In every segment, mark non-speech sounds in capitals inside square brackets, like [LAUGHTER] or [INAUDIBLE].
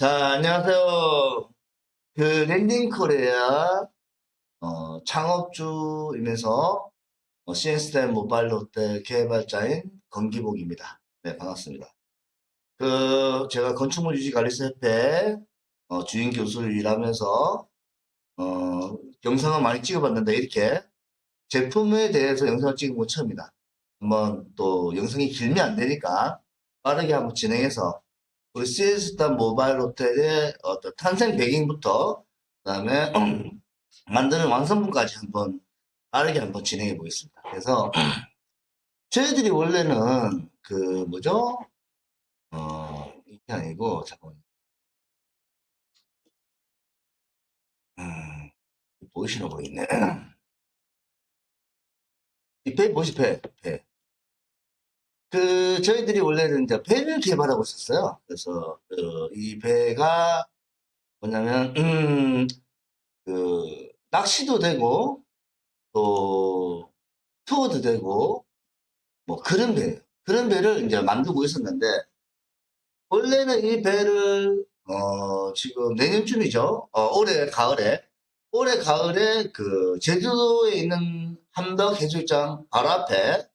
자, 안녕하세요. 그 랜딩 코리아 어, 창업주이면서 어, CN스템 모바일 롯데 개발자인 건기복입니다. 네, 반갑습니다. 그 제가 건축물 유지 관리사 협회 어, 주임 교수로 일하면서 어, 영상을 많이 찍어봤는데 이렇게 제품에 대해서 영상을 찍은 건 처음이다. 한번 또 영상이 길면 안 되니까 빠르게 한번 진행해서 우리 CS단 모바일 호텔의 어떤 탄생 배경부터 그다음에 [CLEARS THROAT] 만드는 완성분까지 한번 빠르게 한번 진행해 보겠습니다. 그래서 [CLEARS THROAT] 저희들이 원래는 그 뭐죠? 어 이게 아니고 잠깐만. 음, 보이시나 모르겠네. [CLEARS THROAT] 이배 뭐지 배? 배. 그 저희들이 원래는 이제 배를 개발하고 있었어요. 그래서 그, 이 배가 뭐냐면 음, 그 낚시도 되고 또 투어도 되고 뭐 그런 배예요. 그런 배를 이제 만들고 있었는데 원래는 이 배를 어 지금 내년쯤이죠. 어, 올해 가을에 올해 가을에 그 제주도에 있는 함덕 해수욕장 바로 앞에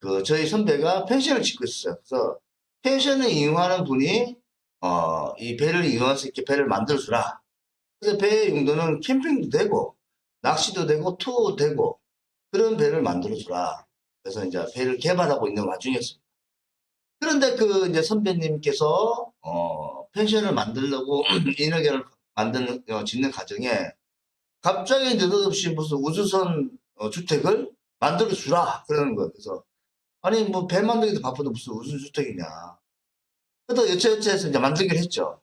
그 저희 선배가 펜션을 짓고 있었어요. 그래서 펜션을 이용하는 분이 어, 이 배를 이용할 수 있게 배를 만들어 주라. 그래서 배의 용도는 캠핑도 되고 낚시도 되고 투어도 되고 그런 배를 만들어 주라. 그래서 이제 배를 개발하고 있는 와중이었습니다. 그런데 그 이제 선배님께서 어, 펜션을 만들려고 [CLEARS THROAT] 인허가를 만드는 어, 짓는 과정에 갑자기 느닷없이 무슨 우주선 어, 주택을 만들어 주라 그러는 거예요. 그래서 아니 뭐 배 만들기도 바쁜데 무슨 우주 주택이냐. 그래도 여차여차 해서 이제 만들기로 했죠.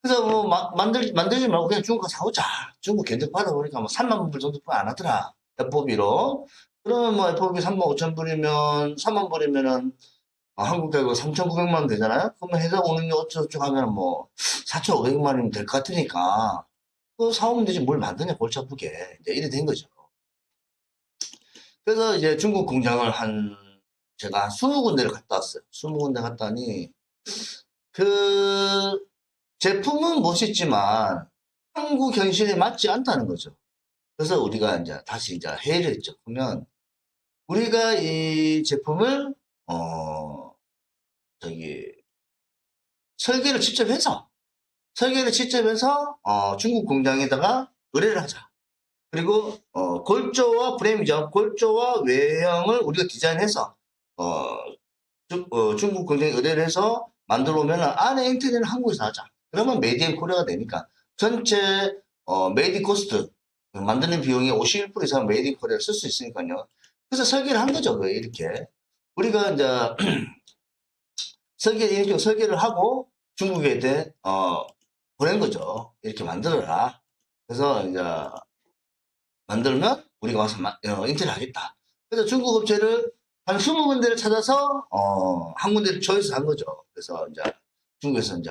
그래서 뭐 마- 만들 만들지 말고 그냥 중국 가서 사오자. 중국 견적 받아보니까 뭐 3만 불 정도 안 하더라. FOB로. 그러면 뭐 FOB 3만 5천 불이면 3만 불이면은 아, 한국 대고 3,900만 원 되잖아요. 그러면 오는 게 어쩌고저쩌고 하면 뭐 4,500만 원이면 될 것 같으니까 그거 사오면 되지 뭘 만드냐 골치 아프게 이제 이래 된 거죠. 그래서 이제 중국 공장을 한 제가 한 20군데를 갔다 왔어요. 20군데 갔다니 그 제품은 멋있지만 한국 현실에 맞지 않다는 거죠. 그래서 우리가 이제 다시 이제 회의를 했죠. 그러면 우리가 이 제품을 어 저기 설계를 직접 해서 설계를 직접 해서 어, 중국 공장에다가 의뢰를 하자. 그리고 어, 골조와 프레임이죠. 골조와 외형을 우리가 디자인해서 어, 중, 어, 중국 공장에 의뢰를 해서 만들어 오면 안에 인테리어는 한국에서 하자. 그러면 메이드 인 코리아가 되니까 전체 어, 메이드 인 코스트 만드는 비용이 51% 이상 메이드 인 코리아를 쓸 수 있으니까요. 그래서 설계를 한 거죠. 그 이렇게 우리가 이제 [CLEARS THROAT] 설계 이렇게 설계를 하고 중국에 대 어, 보낸 거죠. 이렇게 만들어라. 그래서 이제 만들면 우리가 와서 인테리어 하겠다. 그래서 중국 업체를 한 20군데를 찾아서 어, 한 군데를 choice 한 거죠. 그래서 이제 중국에서 이제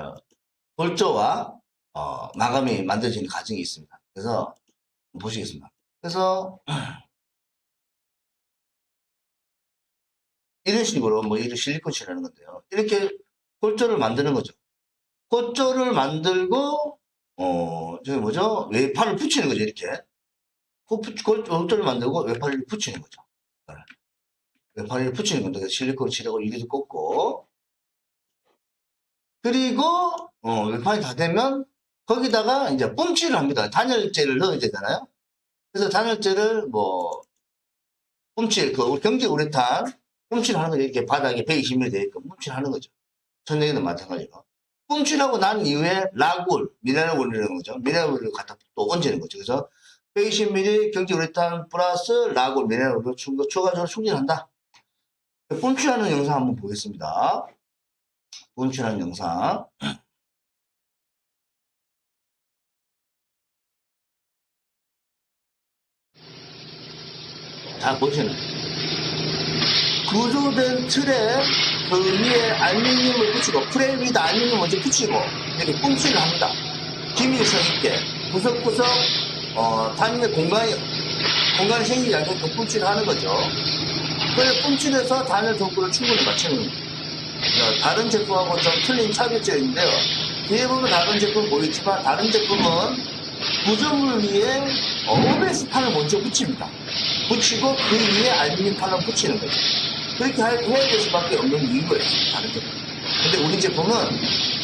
골조와 어, 마감이 만들어지는 과정이 있습니다. 그래서 보시겠습니다. 그래서 [CLEARS THROAT] 이런 식으로 뭐 이런 실리콘 칠하는 건데요. 이렇게 골조를 만드는 거죠. 골조를 만들고 어 저기 뭐죠 외판을 붙이는 거죠 이렇게 골조를 만들고 외판을 붙이는 거죠. 외판을 붙이는 건데 실리콘 칠하고 유리도 꽂고 그리고 어, 외판이 다 되면 거기다가 이제 뿜칠을 합니다. 단열재를 넣어야 되잖아요. 그래서 단열재를 뭐 뿜칠 그 경제 우레탄 뿜칠하는 거죠. 이렇게 바닥에 120mm 되어 있고 뿜칠하는 거죠. 천장에도 마찬가지로. 뿜칠하고 난 이후에 라굴, 미네랄물이라는 거죠. 미네랄물을 갖다 또 얹는 거죠. 그래서 120mm 경제 우레탄 플러스 라굴, 미네랄물을 추- 추가적으로 충전한다. 뿜칠하는 영상 한번 보겠습니다. 뿜칠하는 영상. 자, 보시는. 구조된 틀에 그 위에 알루미늄을 붙이고 프레임 위에다 알루미늄 먼저 붙이고 이렇게 뿜칠을 합니다. 기밀성 있게 구석구석 어, 단위의 공간이 공간이 생기지 않게끔 뿜칠을 하는 거죠. 그래 뿜칠해서 단열 도구를 충분히 맞추는 어, 다른 제품하고 좀 틀린 차별점인데요. 뒤에 보면 다른 제품 보이지만 다른 제품은 구조물 위에 OBS 판을 먼저 붙입니다. 붙이고 그 위에 알루미늄 판을 붙이는 거죠. 그렇게 할- 해야 될 수밖에 없는 이유예요. 다른 제품. 근데 우리 제품은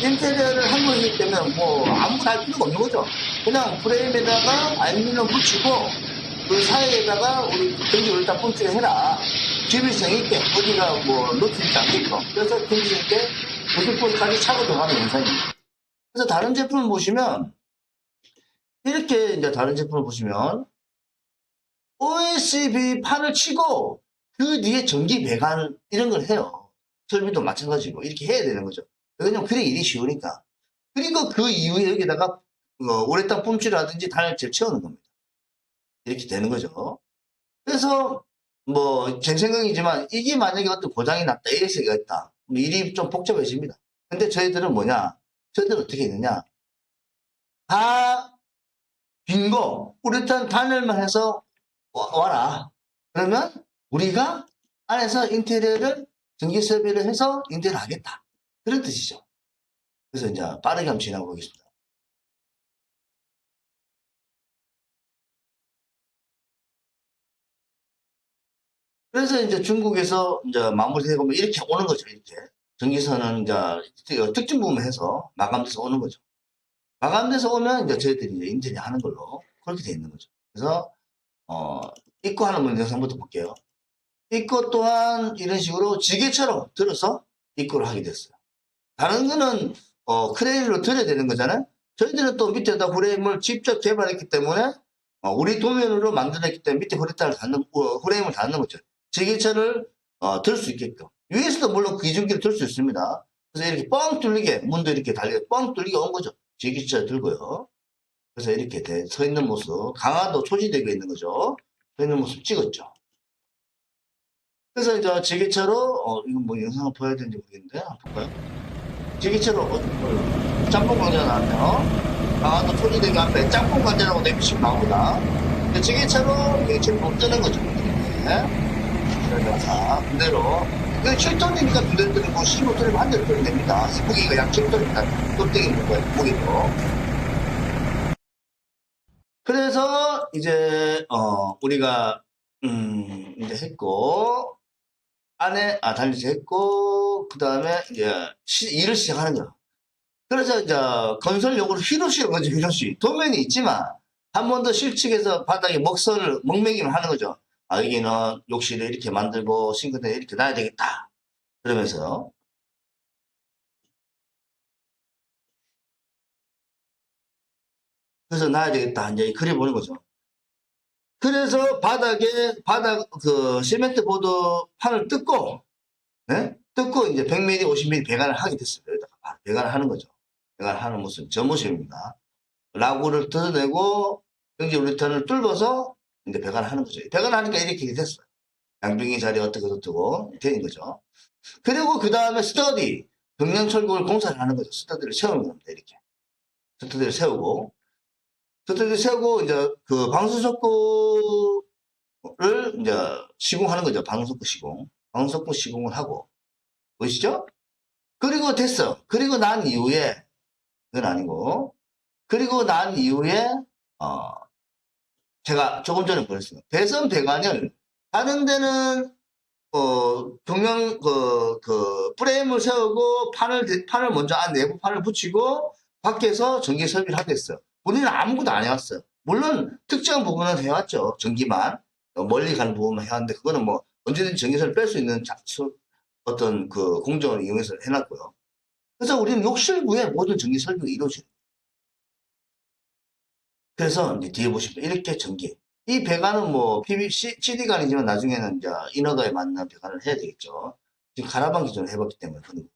인테리어를 한 거이기 때문에 뭐 아무나 할 필요가 없는 거죠. 그냥 프레임에다가 알루미늄 붙이고 그 사이에다가 우리 경기 일단 폰트를 해라. 기밀성 있게 어디가 뭐 놓치지 않게끔. 그래서 경기 있게 무조건까지 차고 들어가는 영상입니다. 그래서 다른 제품을 보시면 이렇게 이제 다른 제품을 보시면 OSB 판을 치고 그 뒤에 전기 배관 이런 걸 해요. 설비도 마찬가지고 이렇게 해야 되는 거죠. 왜냐면 그래 일이 쉬우니까. 그리고 그 이후에 여기다가 어, 우레탄 뿜질이라든지 단열재를 채우는 겁니다. 이렇게 되는 거죠. 그래서 뭐 제 생각이지만 이게 만약에 어떤 고장이 났다, AS가 있다. 그럼 일이 좀 복잡해집니다. 근데 저희들은 뭐냐? 저희들은 어떻게 했느냐? 다 빈 거 우레탄 단열만 해서 와- 와라. 그러면 우리가 안에서 인테리어를 전기 설비를 해서 인테리어 하겠다. 그런 뜻이죠. 그래서 이제 빠르게 한번 지나가 보겠습니다. 그래서 이제 중국에서 이제 마무리 해 보면 이렇게 오는 거죠. 이렇게 전기선은 이제 특정 부분 해서 마감돼서 오는 거죠. 마감돼서 오면 이제 저희들이 이제 인테리어 하는 걸로 그렇게 돼 있는 거죠. 그래서 어 입고 하는 분 영상부터 볼게요. 입고 또한 이런 식으로 지게처럼 들어서 입고를 하게 됐어요. 다른 거는 어, 크레인으로 들어야 되는 거잖아요. 저희들은 또 밑에다 프레임을 직접 개발했기 때문에 어, 우리 도면으로 만들었기 때문에 밑에 후레탄을 닿는 어, 프레임을 닿는 거죠. 지게차를 어, 들 수 있게끔 위에서도 물론 그 기준기를 들 수 있습니다. 그래서 이렇게 뻥 뚫리게 문도 이렇게 달려 뻥 뚫리게 온 거죠. 지게차 들고요. 그래서 이렇게 돼, 서 있는 모습 강화도 초지되고 있는 거죠. 서 있는 모습 찍었죠. 그래서 이제 지게차로 어 이건 뭐 영상을 보여야 되는지 모르겠는데 한번 볼까요? 지게차로 어, 짬뽕 관자 나왔네요. 강화도 초지대교 앞에 짬뽕 관자라고 내비치고 나옵니다. 이게 지금 못 뜨는 거죠. 네? 그래서 그대로 그 7톤이니까 두대 뜨리고 15톤이면 한 대를 뜨면 됩니다. 무게가 약 7톤이니까 뚝대기 있는 거예요. 무게도. 그래서 이제 어 우리가 음 이제 했고 안에 아 달리지 했고 그 다음에 이제 시- 일을 시작하는 거야. 그래서 이제 건설용으로 휘로시는 거죠 휘로시 도면이 있지만 한 번 더 실측해서 바닥에 먹선을 먹매김을 하는 거죠. 아 여기는 욕실을 이렇게 만들고 싱크대 이렇게 놔야 되겠다. 그러면서 그래서 놔야 되겠다. 이제 그려보는 거죠. 그래서 바닥에 바닥 그 시멘트 보드 판을 뜯고 예? 뜯고 이제 100mm, 50mm 배관을 하게 됐어요. 여기다가 배관을 하는 거죠. 배관을 하는 모습, 저 모습입니다. 라구를 뜯어내고 경제 울리턴을 뚫어서 이제 배관을 하는 거죠. 배관을 하니까 이렇게 됐어요. 양병이 자리 어떻게 어떻고 되는 거죠. 그리고 그 다음에 스터디, 경량철골 공사를 하는 거죠. 스터디를 세우는 겁니다. 이렇게. 스터디를 세우고 스터디 세우고 이제 그 방수석구를 이제 시공하는 거죠. 방수석구 시공. 방수석구 시공을 하고 보이시죠? 그리고 됐어. 그리고 난 이후에 그건 아니고 그리고 난 이후에 어 제가 조금 전에 보냈습니다. 배선 배관을 다른 데는 어 경량 그, 그 프레임을 세우고 판을 대- 판을 먼저 안 내부 판을 붙이고 밖에서 전기 설비를 하겠어요. 우리는 아무것도 안 해왔어요. 물론 특정한 부분은 해왔죠. 전기만 어, 멀리 가는 부분만 해왔는데 그거는 뭐 언제든지 전기선을 뺄 수 있는 자- 수- 어떤 그 공정을 이용해서 해놨고요. 그래서 우리는 욕실부에 모든 전기 설비가 이루어져요. 그래서 이제 뒤에 보시면 이렇게 전기. 이 배관은 뭐 PVC, CD관이지만 나중에는 이제 인허가에 맞는 배관을 해야 되겠죠. 지금 가라방 기준으로 해봤기 때문에 그런 거고요.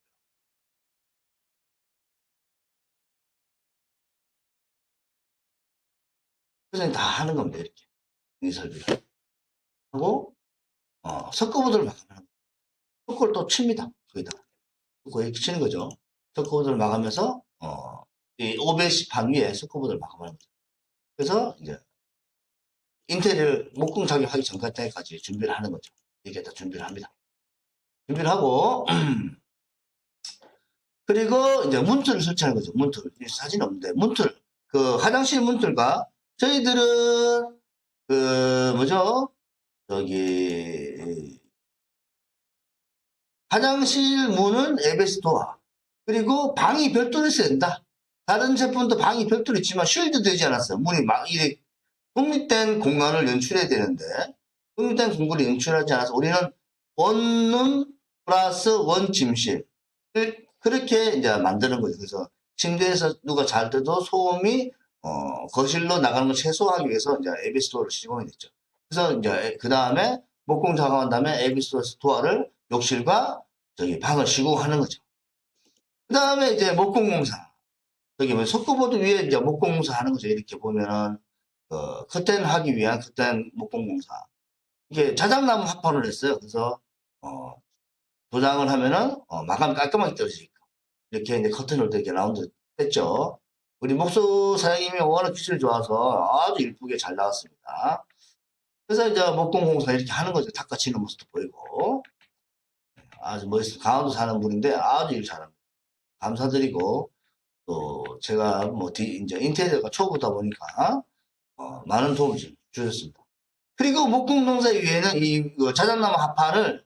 그래서 다 하는 겁니다. 이렇게. 전기 설비를. 하고, 어, 석고보드를 마감하는. 석고를 또 칩니다. 석고 이렇게 치는 거죠. 석고보드를 마감해서, 어, 이 510판 위에 석고보드를 마감하는 거죠. 그래서 이제 인테리어를 목공 작업하기 전까지 준비를 하는 거죠. 이게 다 준비를 합니다. 준비를 하고 [CLEARS THROAT] 그리고 이제 문틀을 설치하는 거죠. 문틀. 이 사진 없는데 문틀. 그 화장실 문틀과 저희들은 그 뭐죠? 저기 화장실 문은 에베스 도어. 그리고 방이 별도로 있어야 된다. 다른 제품도 방이 별도로 있지만 쉴드 되지 않았어요. 문이 막 이렇게 독립된 공간을 연출해야 되는데 독립된 공간을 연출하지 않아서 우리는 원룸 플러스 원 침실 그렇게 이제 만드는 거죠. 그래서 침대에서 누가 잘 때도 소음이 어, 거실로 나가는 걸 최소화하기 위해서 이제 에비스 도어를 시공이 됐죠. 그래서 이제 그 다음에 목공 작업한 다음에 에비스 도어를 욕실과 저기 방을 시공하는 거죠. 그 다음에 이제 목공 공사 저기 뭐 석고보드 위에 이제 목공공사 하는 거죠. 이렇게 보면은 어, 커튼 하기 위한 커튼 목공공사 이게 자작나무 합판을 했어요. 그래서 어, 도장을 하면은 어, 마감 깔끔하게 떨어지니까 이렇게 이제 커튼을 또 이렇게 라운드 했죠. 우리 목수 사장님이 워낙 기술이 좋아서 아주 이쁘게 잘 나왔습니다. 그래서 이제 목공공사 이렇게 하는 거죠. 닦아치는 모습도 보이고 아주 멋있어. 강원도 사는 분인데 아주 일 잘합니다. 감사드리고 또 제가 뭐 디- 이제 인테리어가 초보다 보니까 어, 많은 도움을 주- 주셨습니다. 그리고 목공동사 위에는 이 그 자작나무 합판을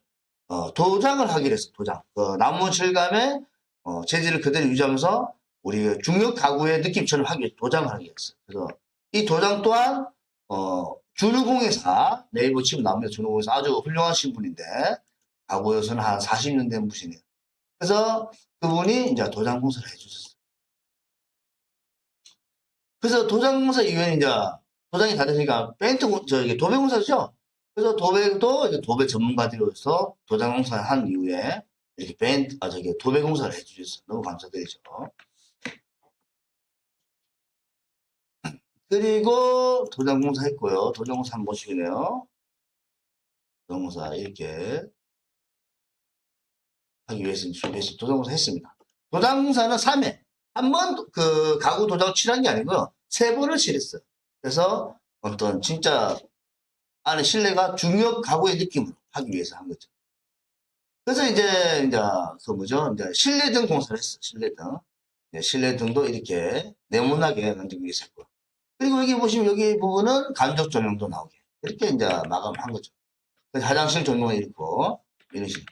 어, 도장을 하기로 했어요. 도장. 그 나무 질감의 어, 재질을 그대로 유지하면서 우리 중력 가구의 느낌처럼 하기 도장을 하기로 했어요. 그래서 이 도장 또한 어, 준우공예사 네이버 치면 나옵니다. 준우공예사 아주 훌륭하신 분인데 가구에서는 한 40년 된 분이에요. 그래서 그분이 이제 도장 공사를 해주셨어요. 그래서 도장 공사 이후에는 이제 도장이 다 됐으니까 페인트 공- 저기 도배 공사죠. 그래서 도배도 이제 도배 전문가들로서 도장 공사를 한 이후에 이렇게 페인트 아 저기 도배 공사를 해주셨어요. 너무 감사드리죠. 그리고 도장 공사 했고요. 도장 공사 한번 보시겠네요. 도장 공사 이렇게 하기 위해서 준비해서 도장 공사 했습니다. 도장 공사는 3회 한 번 그 가구 도장 칠한 게 아니고요. 세 번을 칠했어요. 그래서 어떤 진짜 안에 실내가 중력 가구의 느낌으로 하기 위해서 한 거죠. 그래서 이제 이제 그 뭐죠? 이제 실내등 공사를 했어. 실내등. 실내등도 이렇게 네모나게 만들기 위해서 했고요. 그리고 여기 보시면 여기 부분은 간접 조명도 나오게 이렇게 이제 마감한 거죠. 그래서 화장실 조명이 있고 이런 식으로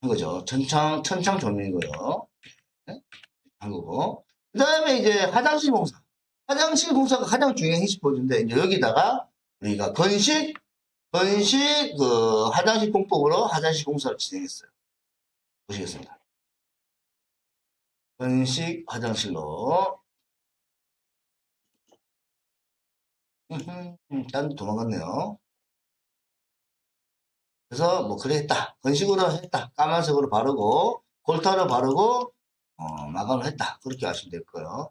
한 거죠. 천창 천창 조명이고요. 네? 한 거고. 그 다음에 이제 화장실 공사. 화장실 공사가 가장 중요한 히스포즈인데 이제 여기다가 우리가 건식 건식 그 화장실 공법으로 화장실 공사를 진행했어요. 보시겠습니다. 건식 화장실로 음, 딴데 도망갔네요. 그래서 뭐 그래 했다. 건식으로 했다. 까만색으로 바르고 골타로 바르고 어, 마감을 했다. 그렇게 아시면 될 거예요.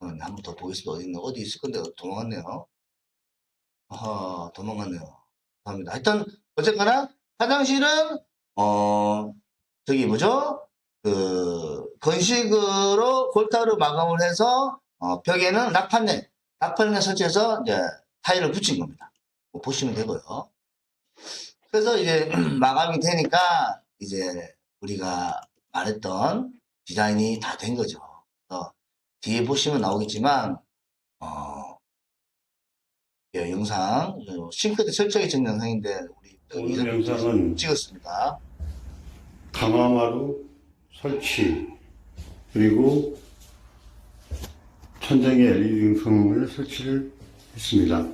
어, 한번 더 보겠습니다. 어디 있나? 어디 있을 건데 도망갔네요. 아, 도망갔네요. 감사합니다. 하여튼 어쨌거나 화장실은 어 저기 뭐죠? 그 건식으로 골타로 마감을 해서 어, 벽에는 낙판넬, 낙판넬 설치해서 이제 타일을 붙인 겁니다. 뭐 보시면 되고요. 그래서 이제 [CLEARS THROAT] 마감이 되니까 이제 우리가 말했던 디자인이 다 된 거죠. 그래서 뒤에 보시면 나오겠지만 어, 예, 영상 어, 싱크대 설정이 된 영상인데 우리 오늘 영상은 찍었습니다. 강화마루 설치 그리고 천장에 LED 등성을 설치를 했습니다.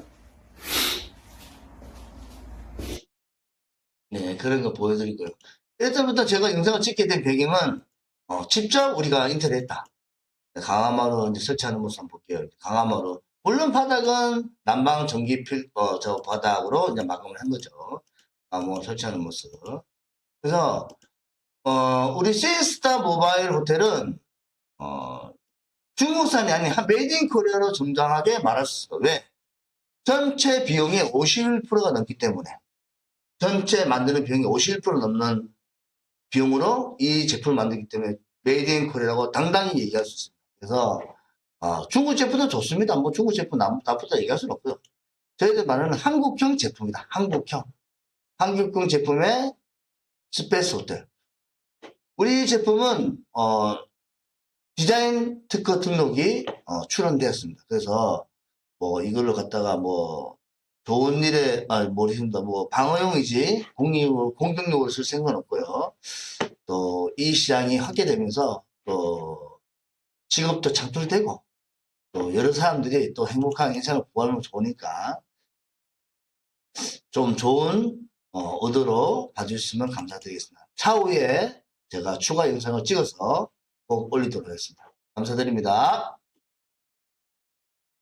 네, 그런 거 보여드리고요. 일단부터 제가 영상을 찍게 된 배경은 어, 직접 우리가 인터넷했다. 강화마루 이제 설치하는 모습 한번 볼게요. 강화마루. 물론 바닥은 난방 전기 필, 어, 저 바닥으로 이제 마감을 한 거죠. 강화마루 설치하는 모습. 그래서, 어, 우리 시스타 모바일 호텔은, 어, 중국산이 아닌 한 메이드 인 코리아로 정당하게 말할 수 있어요. 왜? 전체 비용의 51%가 넘기 때문에. 전체 만드는 비용이 51% 넘는 비용으로 이 제품을 만들기 때문에 메이드 인 코리아라고 당당히 얘기할 수 있습니다. 그래서 아, 중국 제품도 좋습니다. 뭐 중국 제품 남- 나쁘다 얘기할 수는 없고요. 저희들 말하는 한국형 제품이다. 한국형. 한국형 제품의 스페이스 호텔. 우리 제품은 어, 디자인 특허 등록이 어, 출원되었습니다. 그래서 뭐 이걸로 갖다가 뭐 좋은 일에 아 모르십니다. 뭐 방어용이지 공익 공격용으로 쓸 생각은 없고요. 또 이 시장이 확대되면서 또 직업도 창출되고 또 여러 사람들이 또 행복한 인생을 구하면 좋으니까 좀 좋은 어, 의도로 봐주시면 감사드리겠습니다. 차후에 제가 추가 영상을 찍어서 꼭 올리도록 하겠습니다. 감사드립니다.